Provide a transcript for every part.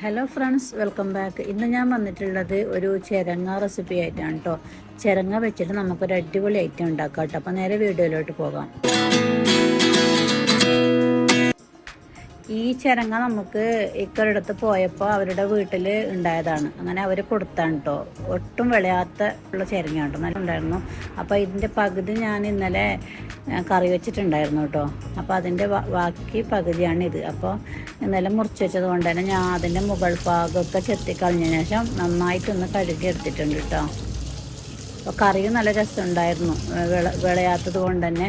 Hello friends welcome back ഇന്ന് ഞാൻ വന്നിട്ടുള്ളത് ഒരു ചിരങ്ങ റെസിപ്പി ആയിട്ടാണ് കേട്ടോ ചിരങ്ങ വെച്ചിട്ട് നമുക്കൊരു അടിപൊളി ഐറ്റം ഉണ്ടാക്കാം കേട്ടോ അപ്പോൾ നേരെ വീഡിയോയിലോട്ട് പോകാം. ഈ ചിരങ്ങ നമുക്ക് ഇക്കൊരിടത്ത് പോയപ്പോൾ അവരുടെ വീട്ടിൽ ഉണ്ടായതാണ്. അങ്ങനെ അവർ കൊടുത്താണ് കേട്ടോ ഒട്ടും വിളയാത്ത ഉള്ള ചിരങ്ങയാണ് കേട്ടോ നല്ല ഉണ്ടായിരുന്നു. അപ്പോൾ ഇതിന്റെ പകുതി ഞാൻ ഇന്നലെ കറി വെച്ചിട്ടുണ്ടായിരുന്നു കേട്ടോ. അപ്പോൾ അതിന്റെ ബാക്കി പകുതിയാണ് ഇത്. അപ്പോൾ ഇന്നലെ മുറിച്ച് വെച്ചത് കൊണ്ട് തന്നെ ഞാൻ അതിന്റെ മുകൾ ഭാഗമൊക്കെ ചെത്തിക്കളഞ്ഞതിന് ശേഷം നന്നായിട്ടൊന്ന് കഴുകി എടുത്തിട്ടുണ്ട് കേട്ടോ. അപ്പോൾ കറിയും നല്ല രസമുണ്ടായിരുന്നു. വിള വിളയാത്തത് കൊണ്ട് തന്നെ.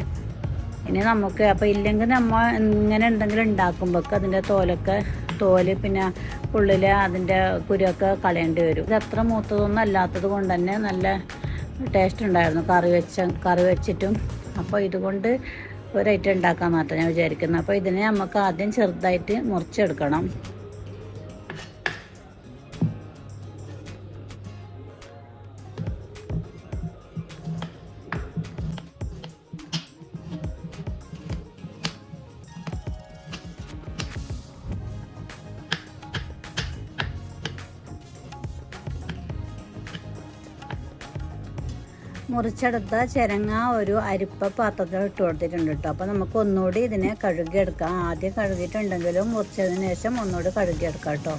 ഇനി നമുക്ക് അപ്പോൾ ഇല്ലെങ്കിൽ നമ്മൾ ഇങ്ങനെ എന്തെങ്കിലും ഉണ്ടാക്കുമ്പോഴൊക്കെ അതിന്റെ തോലൊക്കെ തോൽ പിന്നെ ഉള്ളിൽ അതിന്റെ കുരുവൊക്കെ കളയേണ്ടി വരും. ഇത് അത്ര മൂത്തതൊന്നും അല്ലാത്തത് കൊണ്ട് തന്നെ നല്ല ടേസ്റ്റ് ഉണ്ടായിരുന്നു. കറി വെച്ച കറി വെച്ചിട്ടും അപ്പോൾ ഇതുകൊണ്ട് ഒരു ഐറ്റം ഉണ്ടാക്കാൻ മാത്രമേ ഞാൻ വിചാരിക്കുന്നത് അപ്പോൾ ഇതിനെ നമുക്ക് ആദ്യം ചെറുതായിട്ട് മുറിച്ചെടുക്കണം. മുറിച്ചെടുത്ത ചിരങ്ങ ഒരു അരിപ്പ പാത്രത്തിൽ ഇട്ട് കൊടുത്തിട്ടുണ്ട് കേട്ടോ അപ്പോൾ നമുക്ക് ഒന്നുകൂടി ഇതിനെ കഴുകിയെടുക്കാം. ആദ്യം കഴുകിയിട്ടുണ്ടെങ്കിലും മുറിച്ചതിന് ശേഷം ഒന്നുകൂടി കഴുകിയെടുക്കാം കേട്ടോ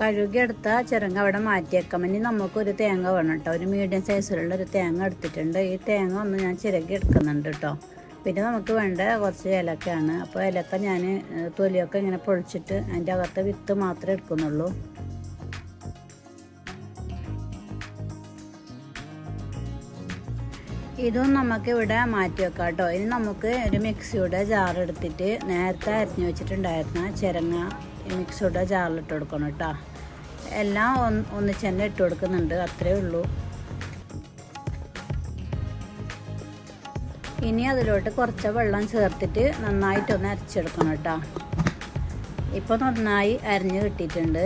കഴുകിയെടുത്ത ചിരങ്ങ അവിടെ മാറ്റിയേക്കാം. ഇനി നമുക്കൊരു തേങ്ങ വേണം കേട്ടോ ഒരു മീഡിയം സൈസിലുള്ള ഒരു തേങ്ങ എടുത്തിട്ടുണ്ട്. ഈ തേങ്ങ ഒന്ന് ഞാൻ ചിരകി എടുക്കുന്നുണ്ട് കേട്ടോ പിന്നെ നമുക്ക് വേണ്ട കുറച്ച് ഏലക്കയാണ്. അപ്പോൾ ഏലക്ക ഞാൻ തൊലിയൊക്കെ ഇങ്ങനെ പൊളിച്ചിട്ട് അതിന്റെ അകത്തെ വിത്ത് മാത്രമേ എടുക്കുന്നുള്ളൂ. ഇതും നമുക്ക് ഇവിടെ മാറ്റി വെക്കാം കേട്ടോ. ഇനി നമുക്ക് ഒരു മിക്സിയുടെ ജാർ എടുത്തിട്ട് നേരത്തെ അരിഞ്ഞു വെച്ചിട്ടുണ്ടായിരുന്ന ചിരങ്ങ മിക്സിയുടെ ജാറിലിട്ട് കൊടുക്കണം കേട്ടോ. എല്ലാം ഒന്ന് ഒന്നിച്ച് തന്നെ ഇട്ട് കൊടുക്കുന്നുണ്ട്. അത്രേ ഉള്ളൂ. ഇനി അതിലോട്ട് കുറച്ച് വെള്ളം ചേർത്തിട്ട് നന്നായിട്ടൊന്ന് അരച്ചെടുക്കണം കേട്ടോ. ഇപ്പോൾ നന്നായി അരിഞ്ഞ് കിട്ടിയിട്ടുണ്ട്.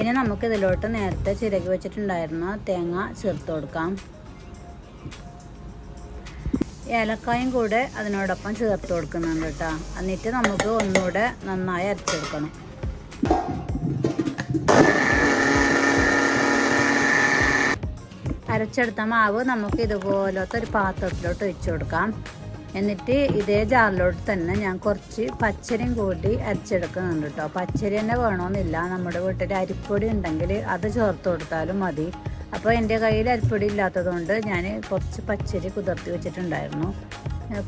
ഇനി നമുക്ക് ഇതിലോട്ട് നേരത്തെ ചിരകി വെച്ചിട്ടുണ്ടായിരുന്ന തേങ്ങ ചേർത്ത് കൊടുക്കാം. ഏലക്കായും കൂടെ അതിനോടൊപ്പം ചേർത്ത് കൊടുക്കുന്നുണ്ട് കേട്ടോ. എന്നിട്ട് നമുക്ക് ഒന്നുകൂടെ നന്നായി അരച്ചെടുക്കണം. അരച്ചെടുത്ത മാവ് നമുക്ക് ഇതുപോലത്തെ ഒരു പാത്രത്തിലോട്ട് ഒഴിച്ചു കൊടുക്കാം. എന്നിട്ട് ഇതേ ജാറിലോട്ട് തന്നെ ഞാൻ കുറച്ച് പച്ചരിയും കൂട്ടി അരച്ചെടുക്കുന്നുണ്ട് കേട്ടോ. പച്ചരി തന്നെ വേണമെന്നില്ല നമ്മുടെ വീട്ടിൽ അരിപ്പൊടി ഉണ്ടെങ്കിൽ അത് ചേർത്ത് കൊടുത്താലും മതി. അപ്പോൾ എന്റെ കയ്യിൽ അരിപ്പൊടി ഇല്ലാത്തതുകൊണ്ട് ഞാൻ കുറച്ച് പച്ചരി കുതിർത്തി വെച്ചിട്ടുണ്ടായിരുന്നു.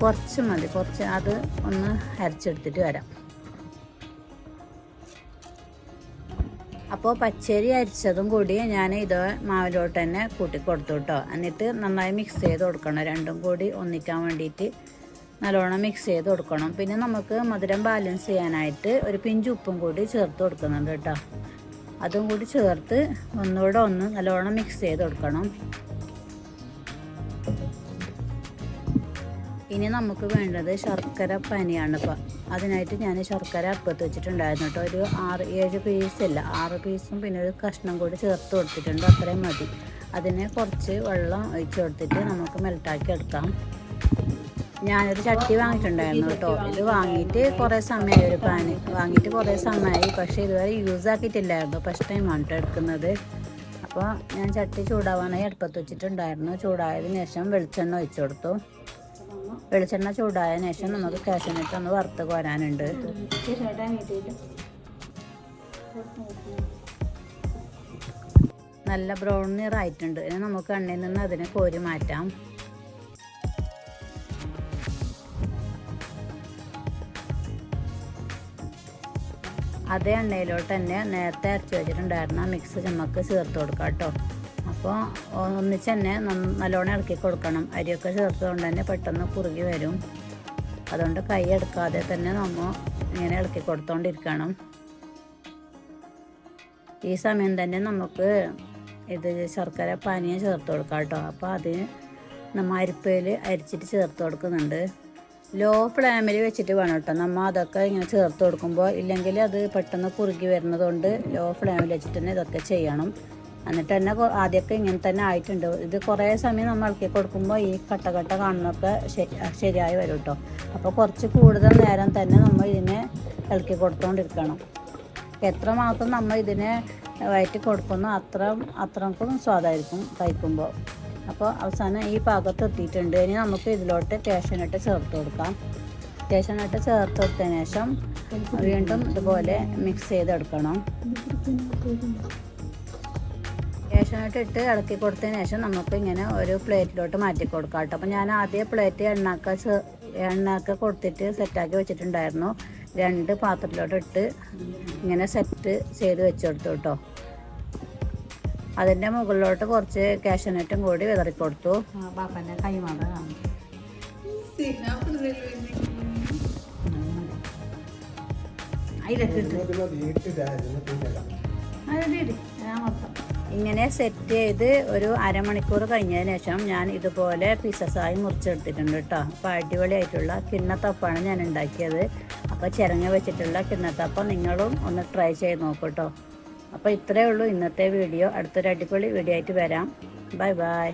കുറച്ച് മതി. കുറച്ച് അത് ഒന്ന് അരച്ചെടുത്തിട്ട് വരാം. അപ്പോൾ പച്ചരി അരിച്ചതും കൂടി ഞാൻ ഇത് മാവിലോട്ട് തന്നെ കൂട്ടി കൊടുത്തു കേട്ടോ എന്നിട്ട് നന്നായി മിക്സ് ചെയ്ത് കൊടുക്കണം. രണ്ടും കൂടി ഒന്നിക്കാൻ വേണ്ടിയിട്ട് നല്ലോണം മിക്സ് ചെയ്ത് കൊടുക്കണം. പിന്നെ നമുക്ക് മധുരം ബാലൻസ് ചെയ്യാനായിട്ട് ഒരു പിഞ്ച് ഉപ്പും കൂടി ചേർത്ത് കൊടുക്കുന്നുണ്ട് കേട്ടോ അതും കൂടി ചേർത്ത് ഒന്നുകൂടെ ഒന്ന് നല്ലോണം മിക്സ് ചെയ്ത് കൊടുക്കണം. ഇനി നമുക്ക് വേണ്ടത് ശർക്കര പനിയാണ് ഇപ്പം. അതിനായിട്ട് ഞാൻ ശർക്കര അപ്പത്ത് വെച്ചിട്ടുണ്ടായിരുന്നു കേട്ടോ. ഒരു ആറ് ഏഴ് പീസില്ല ആറ് പീസും പിന്നെ ഒരു കഷ്ണം കൂടി ചേർത്ത് കൊടുത്തിട്ടുണ്ട്. അത്രയും മതി. അതിനെ കുറച്ച് വെള്ളം ഒഴിച്ചു കൊടുത്തിട്ട് നമുക്ക് മെൽട്ടാക്കി എടുക്കാം. ഞാനൊരു ചട്ടി വാങ്ങിയിട്ടുണ്ടായിരുന്നു കേട്ടോ. ഇത് വാങ്ങിയിട്ട് കുറേ സമയമായി ഒരു പാന് വാങ്ങിയിട്ട് കുറേ സമയമായി പക്ഷേ ഇതുവരെ യൂസ് ആക്കിയിട്ടില്ലായിരുന്നു. ഫസ്റ്റ് ടൈം കേട്ടോ എടുക്കുന്നത്. അപ്പോൾ ഞാൻ ചട്ടി ചൂടാവാനായി അടുപ്പത്ത് വെച്ചിട്ടുണ്ടായിരുന്നു. ചൂടായതിനു ശേഷം വെളിച്ചെണ്ണ ഒഴിച്ചു കൊടുത്തു. വെളിച്ചെണ്ണ ചൂടായ ശേഷം നമുക്ക് കാശിനിട്ട് ഒന്ന് വറുത്ത് കോരാനുണ്ട്. നല്ല ബ്രൗൺ നിറായിട്ടുണ്ട്. ഇനി നമുക്ക് എണ്ണയിൽ നിന്ന് അതിനെ കോരി മാറ്റാം. അതേ എണ്ണയിലോട്ട് തന്നെ നേരത്തെ അരച്ചു വെച്ചിട്ടുണ്ടായിരുന്ന മിക്സ് നമുക്ക് ചേർത്ത് കൊടുക്കാം കേട്ടോ. അപ്പോൾ ഒന്നിച്ച് തന്നെ നല്ലോണം ഇളക്കി കൊടുക്കണം. അരിയൊക്കെ ചേർത്തുകൊണ്ട് തന്നെ പെട്ടെന്ന് കുറുകി വരും. അതുകൊണ്ട് കൈ എടുക്കാതെ തന്നെ നമ്മൾ ഇങ്ങനെ ഇളക്കി കൊടുത്തോണ്ടിരിക്കണം. ഈ സമയം തന്നെ നമുക്ക് ഇത് ശർക്കര പാനീയം ചേർത്ത് കൊടുക്കാം കേട്ടോ. അപ്പോൾ അത് നമ്മൾ അരിപ്പയിൽ അരിച്ചിട്ട് ചേർത്ത് കൊടുക്കുന്നുണ്ട്. ലോ ഫ്ലെയിമിൽ വെച്ചിട്ട് വേണം കേട്ടോ. നമ്മൾ അതൊക്കെ ഇങ്ങനെ ചേർത്ത് കൊടുക്കുമ്പോൾ ഇല്ലെങ്കിൽ അത് പെട്ടെന്ന് കുറുകി വരുന്നതുകൊണ്ട് ലോ ഫ്ലെയിമിൽ വെച്ചിട്ട് തന്നെ ഇതൊക്കെ ചെയ്യണം. എന്നിട്ട് തന്നെ ആദ്യമൊക്കെ ഇങ്ങനെ തന്നെ ആയിട്ടുണ്ട്. ഇത് കുറേ സമയം നമ്മൾ ഇളക്കി കൊടുക്കുമ്പോൾ ഈ കട്ട കട്ട കാണുന്നൊക്കെ ശരി ശരിയായി വരും കേട്ടോ അപ്പോൾ കുറച്ച് കൂടുതൽ നേരം തന്നെ നമ്മൾ ഇതിനെ ഇളക്കി കൊടുത്തുകൊണ്ടിരിക്കണം എത്രമാത്രം നമ്മൾ ഇതിനെ വയറ്റി കൊടുക്കുന്നു അത്ര അത്രക്കും സ്വാദായിരിക്കും കഴിക്കുമ്പോൾ അപ്പോൾ അവസാനം ഈ പാകത്ത് എത്തിയിട്ടുണ്ട്. ഇനി നമുക്ക് ഇതിലോട്ട് കേശനട്ട് ചേർത്ത് കൊടുക്കാം. കേശനട്ട് ചേർത്ത് കൊടുത്തതിന് ശേഷം വീണ്ടും ഇതുപോലെ മിക്സ് ചെയ്തെടുക്കണം. കേശനട്ട് ഇട്ട് ഇളക്കി കൊടുത്തതിന് ശേഷം നമുക്ക് ഇങ്ങനെ ഒരു പ്ലേറ്റിലോട്ട് മാറ്റി കൊടുക്കാം കേട്ടോ. അപ്പോൾ ഞാൻ ആദ്യം പ്ലേറ്റ് എണ്ണക്ക എണ്ണക്ക കൊടുത്തിട്ട് സെറ്റാക്കി വെച്ചിട്ടുണ്ടായിരുന്നു. രണ്ട് പാത്രത്തിലോട്ട് ഇട്ട് ഇങ്ങനെ സെറ്റ് ചെയ്ത് വെച്ചെടുത്തു കേട്ടോ. അതിന്റെ മുകളിലോട്ട് കുറച്ച് കാഷ്യനട്ടും കൂടി വിതറി കൊടുത്തു. ബാപ്പന്റെ കൈമാറ അതിലൊക്കെ ഇട്ട്. ഇങ്ങനെ സെറ്റ് ചെയ്ത് ഒരു അരമണിക്കൂർ കഴിഞ്ഞതിന് ശേഷം ഞാൻ ഇതുപോലെ പീസസായി മുറിച്ചെടുത്തിട്ടുണ്ട് കേട്ടോ അപ്പോൾ അടിപൊളിയായിട്ടുള്ള കിണ്ണത്തപ്പാണ് ഞാൻ ഉണ്ടാക്കിയത്. അപ്പോൾ ചിരങ്ങ വെച്ചിട്ടുള്ള കിണ്ണത്തപ്പം നിങ്ങളും ഒന്ന് ട്രൈ ചെയ്ത് നോക്കൂ കേട്ടോ അപ്പോൾ ഇത്രയേ ഉള്ളൂ ഇന്നത്തെ വീഡിയോ അടുത്തൊരു അടിപൊളി വീഡിയോ ആയിട്ട് വരാം. Bye bye